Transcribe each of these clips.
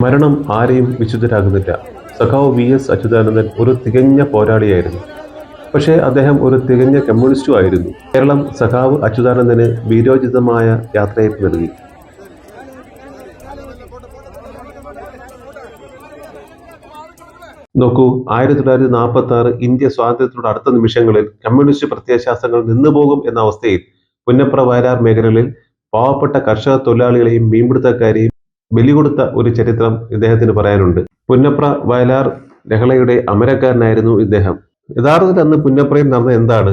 മരണം ആരെയും വിശുദ്ധരാകുന്നില്ല. സഖാവ് വി എസ് അച്യുതാനന്ദൻ ഒരു തികഞ്ഞ പോരാളിയായിരുന്നു. പക്ഷേ അദ്ദേഹം ഒരു തികഞ്ഞ കമ്മ്യൂണിസ്റ്റും ആയിരുന്നു. കേരളം സഖാവ് അച്യുതാനന്ദന് വീരോചിതമായ യാത്രയപ്പ് നൽകി. നോക്കൂ ആയിരത്തി തൊള്ളായിരത്തി നാൽപ്പത്തി ആറ് ഇന്ത്യ സ്വാതന്ത്ര്യത്തോട് അടുത്ത നിമിഷങ്ങളിൽ കമ്മ്യൂണിസ്റ്റ് പ്രത്യയശാസ്ത്രങ്ങൾ നിന്നുപോകും എന്ന അവസ്ഥയിൽ പുന്നപ്ര വയലാർ മേഖലകളിൽ പാവപ്പെട്ട കർഷക തൊഴിലാളികളെയും മീൻപിടുത്തക്കാരെയും ബലികൊടുത്ത ഒരു ചരിത്രം ഇദ്ദേഹത്തിന് പറയാനുണ്ട്. പുന്നപ്ര വയലാർ ലഹളയുടെ അമരക്കാരനായിരുന്നു ഇദ്ദേഹം. യഥാർത്ഥത്തിൽ അന്ന് പുന്നപ്രയിൽ നടന്ന എന്താണ്?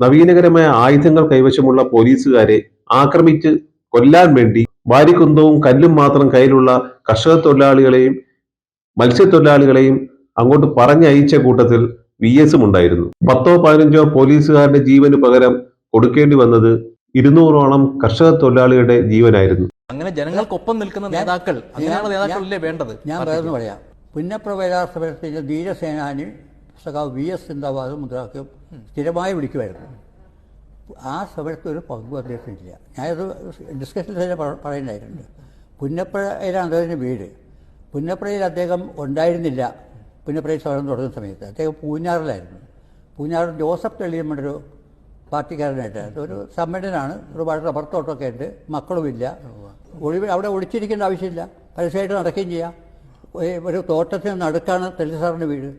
നവീനകരമായ ആയുധങ്ങൾ കൈവശമുള്ള പോലീസുകാരെ ആക്രമിച്ച് കൊല്ലാൻ വേണ്ടി വാരിക്കുന്തവും കല്ലും മാത്രം കയ്യിലുള്ള കർഷക തൊഴിലാളികളെയും മത്സ്യത്തൊഴിലാളികളെയും അങ്ങോട്ട് പറഞ്ഞയച്ച കൂട്ടത്തിൽ വി എസും ഉണ്ടായിരുന്നു. പത്തോ പതിനഞ്ചോ പോലീസുകാരുടെ ജീവന് പകരം കൊടുക്കേണ്ടി വന്നത് ഇരുന്നൂറോളം കർഷക തൊഴിലാളികളുടെ ജീവനായിരുന്നു. അങ്ങനെ ജനങ്ങൾക്കൊപ്പം നിൽക്കുന്ന നേതാക്കൾ അങ്ങനെയാണ് നേതാക്കളല്ലേ വേണ്ടത്? ഞാൻ പാർട്ടിക്ക്. പറയാം. പുന്നപ്രവേലാർ സമരത്തിലെ ധീരസേനാനി സഖാവ് വി എസ് സിന്ദാബാദ് മുദ്രാവാക്യം സ്ഥിരമായി വിളിക്കുമായിരുന്നു. ആ സമരത്തിൽ ഒരു പങ്കു അദ്ദേഹത്തിന് ഇല്ല ഞാനത് ഡിസ്കഷനിൽ തന്നെ പറ- പുന്നപ്പുഴയിലാണ് അദ്ദേഹത്തിന്റെ വീട്. പുന്നപ്പുഴയിൽ അദ്ദേഹം ഉണ്ടായിരുന്നില്ല. പുന്നപ്പുഴയിൽ സമരം തുടങ്ങുന്ന സമയത്ത്. അദ്ദേഹം പൂഞ്ഞാറിലായിരുന്നു. പൂഞ്ഞാറിൽ ജോസഫ് തെളിയമ്മയുടെ പാർട്ടിക്കാരനായിട്ട്. ഒരു സമ്മേളനാണ് ഒരുപാട് റബ്ബർ തോട്ടമൊക്കെ ഉണ്ട്. മക്കളുമില്ല. ഒഴിവ് അവിടെ ഒളിച്ചിരിക്കേണ്ട ആവശ്യമില്ല. പരസ്യമായിട്ട് നടക്കുകയും ചെയ്യാം. ഒരു- തോട്ടത്തിന് നടുക്കാണ് തെളി സാറിന്റെ വീട്.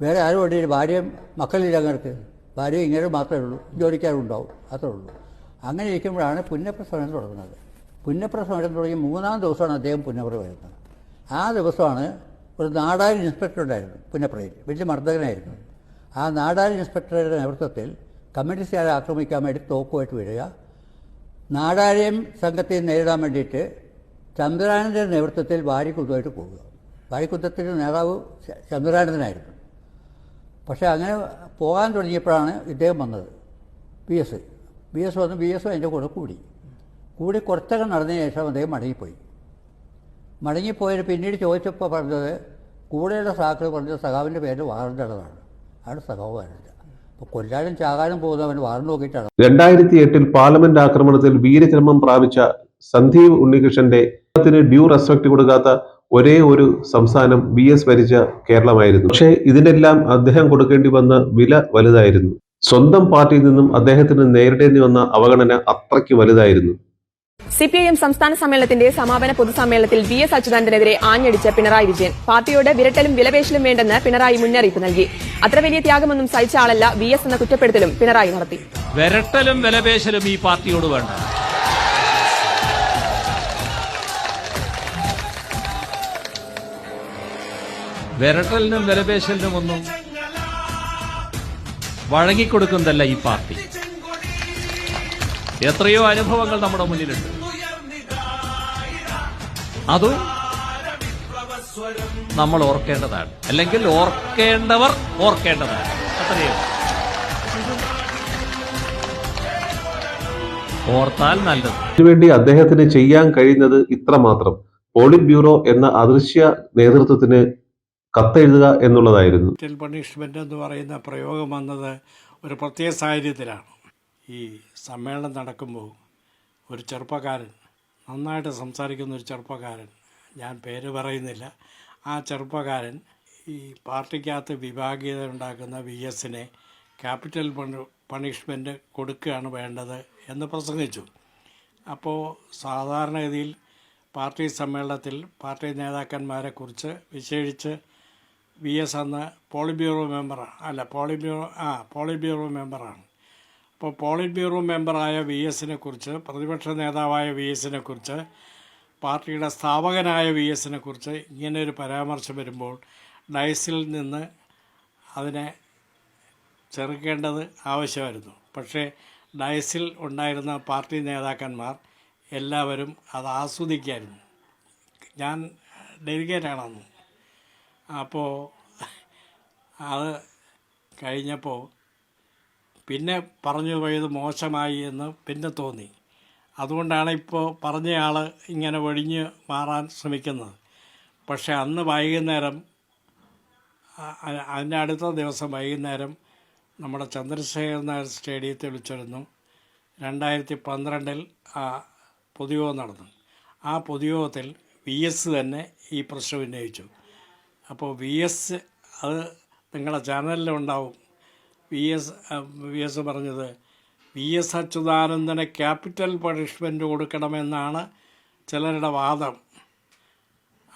വേറെ ആരും ഇവിടെ ഭാര്യയും മക്കളില്ല അങ്ങനക്ക് ഭാര്യ ഇങ്ങനെ മാത്രമേ ഉള്ളൂ. ജോലിക്കാരുണ്ടാവും. അത്രേ ഉള്ളൂ. അങ്ങനെ ഇരിക്കുമ്പോഴാണ് പുന്നപ്ര സമരം തുടങ്ങുന്നത്. പുന്നപ്ര സമരം തുടങ്ങി മൂന്നാം ദിവസമാണ് അദ്ദേഹം പുന്നപ്ര വരുന്നത്. ആ ദിവസമാണ് ഒരു നാടാരി ഇൻസ്പെക്ടർ ഉണ്ടായിരുന്നു പുന്നപ്രയിൽ. വലിയ മർദ്ദകനായിരുന്നു. ആ നാടാരി ഇൻസ്പെക്ടറുടെ നേതൃത്വത്തിൽ കമ്മ്യൂണിസ്റ്റുകാരെ ആക്രമിക്കാൻ വേണ്ടി തോക്കുമായിട്ട് വരിക. നാടാരെയും സംഘത്തെ നേരിടാൻ വേണ്ടിയിട്ട് ചന്ദ്രാനന്ദന്റെ നേതൃത്വത്തിൽ വാരിക്കുന്തമായിട്ട് പോവുക. വാരിക്കുന്തത്തിന്റെ നേതാവ് ചന്ദ്രാനന്ദനായിരുന്നു പക്ഷേ അങ്ങനെ പോകാൻ തുടങ്ങിയപ്പോഴാണ് ഇദ്ദേഹം വന്നത്. B S. ബി എസ് വന്ന് ബി എസ് അതിന്റെ കൂടെ കൂടി. കൂടി കുറച്ചൊക്കെ നടന്നതിന് ശേഷം അദ്ദേഹം മടങ്ങിപ്പോയി. മടങ്ങിപ്പോയത് പിന്നീട് ചോദിച്ചപ്പോൾ പറഞ്ഞത് കൂടെയുള്ള സാക്കൾ പറഞ്ഞത് സഖാവിന്റെ പേര് വാറന്റെതാണ് അവിടെ സഖാവ് അപ്പോൾ കൊല്ലാനും ചാകാനും പോകുന്നവൻ വാർന്നു നോക്കിയിട്ടാണ്. രണ്ടായിരത്തി എട്ടിൽ പാർലമെന്റ് ആക്രമണത്തിൽ വീരചരമം പ്രാപിച്ച സന്ദീപ് ഉണ്ണികൃഷ്ണന്റെ ഡ്യൂ റെസ്പെക്ട് കൊടുക്കാത്ത ഒരേ ഒരു സംസ്ഥാനം വി എസ് ഭരിച്ച കേരളമായിരുന്നു. പക്ഷേ ഇതിനെല്ലാം അദ്ദേഹം കൊടുക്കേണ്ടി വന്ന വില വലുതായിരുന്നു. സ്വന്തം പാർട്ടിയിൽ നിന്നും അദ്ദേഹത്തിന് നേരിടേണ്ടി വന്ന അവഗണന അത്രയ്ക്ക് വലുതായിരുന്നു. സി പി ഐ എം സംസ്ഥാന സമ്മേളനത്തിന്റെ സമാപന പൊതുസമ്മേളനത്തിൽ വി എസ് അച്യുതാനന്ദനെതിരെ ആഞ്ഞടിച്ച പിണറായി വിജയൻ. പാർട്ടിയോട് വിരട്ടലും വിലപേശലും വേണ്ടെന്ന് പിണറായി മുന്നറിയിപ്പ് നൽകി. അത്ര വലിയ ത്യാഗമൊന്നും സഹിച്ച ആളല്ല വി എസ് എന്ന കുറ്റപ്പെടുത്തലും പിണറായി നടത്തി. വിരട്ടലും വിലപേശലും ഈ പാർട്ടിയോട് വേണ്ട. വിരട്ടലിനും വിലപേശലിനും ഒന്നും വഴങ്ങിക്കൊടുക്കുന്നതല്ല ഈ പാർട്ടി. എത്രയോ അനുഭവങ്ങൾ നമ്മുടെ മുന്നിലുണ്ട്. അതും നമ്മൾ ഓർക്കേണ്ടതാണ്. അല്ലെങ്കിൽ ഓർക്കേണ്ടവർ ഓർക്കേണ്ടതാണ്. അത്രയോ ഓർത്താൽ നല്ലത്. ഇതിനുവേണ്ടി അദ്ദേഹത്തിന് ചെയ്യാൻ കഴിയുന്നത് ഇത്ര മാത്രം. പോളിറ്റ് ബ്യൂറോ എന്ന അദൃശ്യ നേതൃത്വത്തിന് കത്തെഴുതുക എന്നുള്ളതായിരുന്നു. പണിഷ്മെന്റ് എന്ന് പറയുന്ന പ്രയോഗം വന്നത് ഒരു പ്രത്യേക സാഹചര്യത്തിലാണ്. ഈ സമ്മേളനം നടക്കുമ്പോൾ ഒരു ചെറുപ്പക്കാരൻ നന്നായിട്ട് സംസാരിക്കുന്ന ഒരു ചെറുപ്പക്കാരൻ ഞാൻ പേര് പറയുന്നില്ല ആ ചെറുപ്പക്കാരൻ ഈ പാർട്ടിക്കകത്ത് വിഭാഗീയത ഉണ്ടാക്കുന്ന വി എസിനെ ക്യാപിറ്റൽ പണിഷ്മെന്റ് കൊടുക്കുകയാണ് വേണ്ടത് എന്ന് പ്രസംഗിച്ചു. അപ്പോൾ സാധാരണഗതിയിൽ പാർട്ടി സമ്മേളനത്തിൽ പാർട്ടി നേതാക്കന്മാരെ കുറിച്ച് വിശേഷിച്ച് വി എസ് അന്ന് പോളിറ്റ് ബ്യൂറോ മെമ്പറാണ് അല്ല പോളിബ്യൂറോ ബ്യൂറോ ആ പോളിബ്യൂറോ ബ്യൂറോ മെമ്പറാണ്. അപ്പോൾ പോളിറ്റ് ബ്യൂറോ മെമ്പറായ വി എസിനെ കുറിച്ച് പ്രതിപക്ഷ നേതാവായ വി എസിനെ കുറിച്ച് പാർട്ടിയുടെ സ്ഥാപകനായ വി എസിനെ കുറിച്ച് ഇങ്ങനെ ഒരു പരാമർശം വരുമ്പോൾ ഡയസിൽ നിന്ന് അതിനെ ചെറുക്കേണ്ടത് ആവശ്യമായിരുന്നു. പക്ഷേ ഡയസിൽ ഉണ്ടായിരുന്ന പാർട്ടി നേതാക്കന്മാർ എല്ലാവരും അത് ആസ്വദിക്കായിരുന്നു. ഞാൻ ഡെലിഗേറ്റാണെന്ന്. അപ്പോൾ അത് കഴിഞ്ഞപ്പോൾ പിന്നെ പറഞ്ഞു പോയത് മോശമായി എന്ന് പിന്നെ തോന്നി. അതുകൊണ്ടാണ് ഇപ്പോൾ പറഞ്ഞയാൾ ഇങ്ങനെ ഒഴിഞ്ഞ് മാറാൻ ശ്രമിക്കുന്നത്. പക്ഷേ അന്ന് വൈകുന്നേരം അതിന്റെ അടുത്ത ദിവസം വൈകുന്നേരം നമ്മുടെ ചന്ദ്രശേഖരൻ നായർ സ്റ്റേഡിയത്തിൽ വിളിച്ചിരുന്നു. രണ്ടായിരത്തി പന്ത്രണ്ടിൽ ആ പൊതുയോഗം നടന്നു. ആ പൊതുയോഗത്തിൽ വി എസ് തന്നെ ഈ പ്രശ്നം ഉന്നയിച്ചു. അപ്പോൾ വി എസ് അത് നിങ്ങളുടെ ചാനലിലുണ്ടാവും വി എസ് വി എസ് പറഞ്ഞത്. വി എസ് അച്യുതാനന്ദന് ക്യാപിറ്റൽ പണിഷ്മെന്റ് കൊടുക്കണമെന്നാണ് ചിലരുടെ വാദം.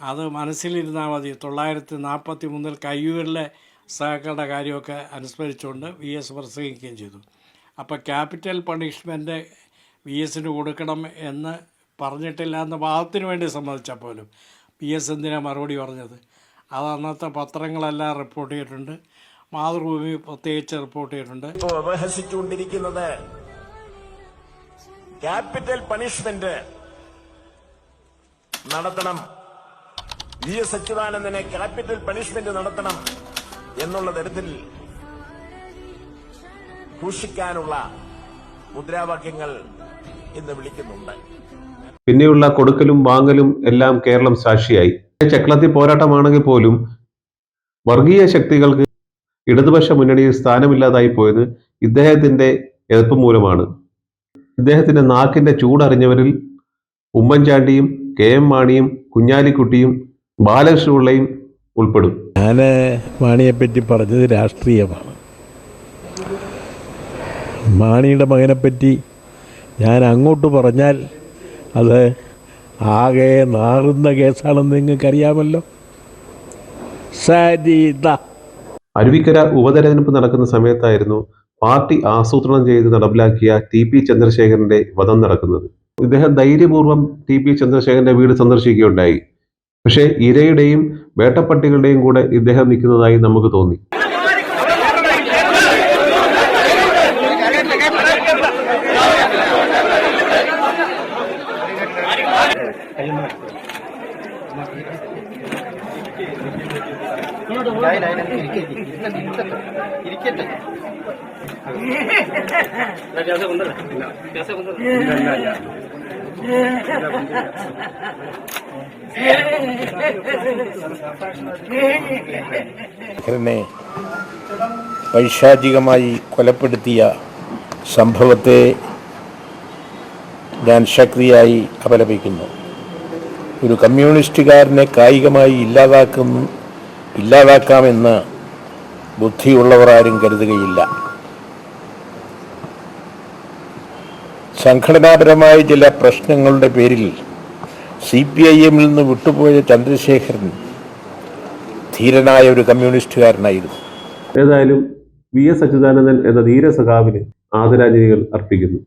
അത് മനസ്സിലിരുന്നാൽ മതി. തൊള്ളായിരത്തി നാൽപ്പത്തി മൂന്നിൽ കയ്യൂരിലെ സഹകളുടെ കാര്യമൊക്കെ അനുസ്മരിച്ചുകൊണ്ട് വി എസ് പ്രസംഗിക്കുകയും ചെയ്തു. അപ്പോൾ ക്യാപിറ്റൽ പണിഷ്മെന്റ് വി എസിന് കൊടുക്കണം എന്ന് പറഞ്ഞിട്ടില്ല എന്ന വാദത്തിന് വേണ്ടി സമ്മതിച്ചാൽ പോലും വി എസ് എന്തിനാണ് മറുപടി പറഞ്ഞത്? അത് അന്നത്തെ പത്രങ്ങളെല്ലാം റിപ്പോർട്ട് ചെയ്തിട്ടുണ്ട്. മാതൃഭൂമി പ്രത്യേകിച്ച് റിപ്പോർട്ട് ചെയ്തിട്ടുണ്ട്. ഇപ്പോൾ ഉപഹസിച്ചുകൊണ്ടിരിക്കുന്നത് ക്യാപിറ്റൽ പണിഷ്മെന്റ് നടത്തണം. വി എസ് അച്യുതാനന്ദനെ ക്യാപിറ്റൽ പണിഷ്മെന്റ് നടത്തണം എന്നുള്ള തരത്തിൽ ഘോഷിക്കാനുള്ള മുദ്രാവാക്യങ്ങൾ ഇന്ന് വിളിക്കുന്നുണ്ട്. പിന്നെയുള്ള കൊടുക്കലും വാങ്ങലും എല്ലാം കേരളം സാക്ഷിയായി. ചക്ലത്തി പോരാട്ടമാണെങ്കിൽ പോലും വർഗീയ ശക്തികൾക്ക് ഇടതുപക്ഷ മുന്നണിയിൽ സ്ഥാനമില്ലാതായി പോയത് ഇദ്ദേഹത്തിന്റെ എതിർപ്പ് മൂലമാണ് ഇദ്ദേഹത്തിന്റെ നാക്കിന്റെ ചൂടറിഞ്ഞവരിൽ ഉമ്മൻചാണ്ടിയും കെ എം മാണിയും കുഞ്ഞാലിക്കുട്ടിയും ബാലകൃഷ്ണപിള്ളയും ഉൾപ്പെടും. ഞാൻ മാണിയെപ്പറ്റി പറഞ്ഞത് രാഷ്ട്രീയമാണ്. മാണിയുടെ മകനെപ്പറ്റി ഞാൻ അങ്ങോട്ട് പറഞ്ഞാൽ അത് ആകെ നാറുന്ന കേസാണെന്ന് നിങ്ങൾക്കറിയാമല്ലോ. സരിത. അരുവിക്കര ഉപതെരഞ്ഞെടുപ്പ് നടക്കുന്ന സമയത്തായിരുന്നു പാർട്ടി ആസൂത്രണം ചെയ്ത് നടപ്പിലാക്കിയ ടി പി ചന്ദ്രശേഖരന്റെ വധം നടക്കുന്നത്. ഇദ്ദേഹം ധൈര്യപൂർവം ടി പി ചന്ദ്രശേഖരന്റെ വീട് സന്ദർശിക്കുകയുണ്ടായി. പക്ഷേ ഇരയുടെയും വേട്ടപ്പട്ടികളുടെയും കൂടെ ഇദ്ദേഹം നിൽക്കുന്നതായി നമുക്ക് തോന്നി. പൈശാചികമായി കൊലപ്പെടുത്തിയ സംഭവത്തെ ഞാൻ ശക്തിയായി അപലപിക്കുന്നു. ഒരു കമ്മ്യൂണിസ്റ്റുകാരനെ കായികമായി ഇല്ലാതാക്കും ഇല്ലാതാക്കാമെന്ന് ബുദ്ധിയുള്ളവർ ആരും കരുതുകയില്ല. സംഘടനാപരമായ ചില പ്രശ്നങ്ങളുടെ പേരിൽ സി പി ഐ എമ്മിൽ നിന്ന് വിട്ടുപോയ ചന്ദ്രശേഖരൻ ധീരനായ ഒരു കമ്മ്യൂണിസ്റ്റുകാരനായിരുന്നു. ഏതായാലും വി എസ് അച്യുതാനന്ദൻ എന്ന ധീര സഖാവിന് ആദരാഞ്ജലികൾ അർപ്പിക്കുന്നു.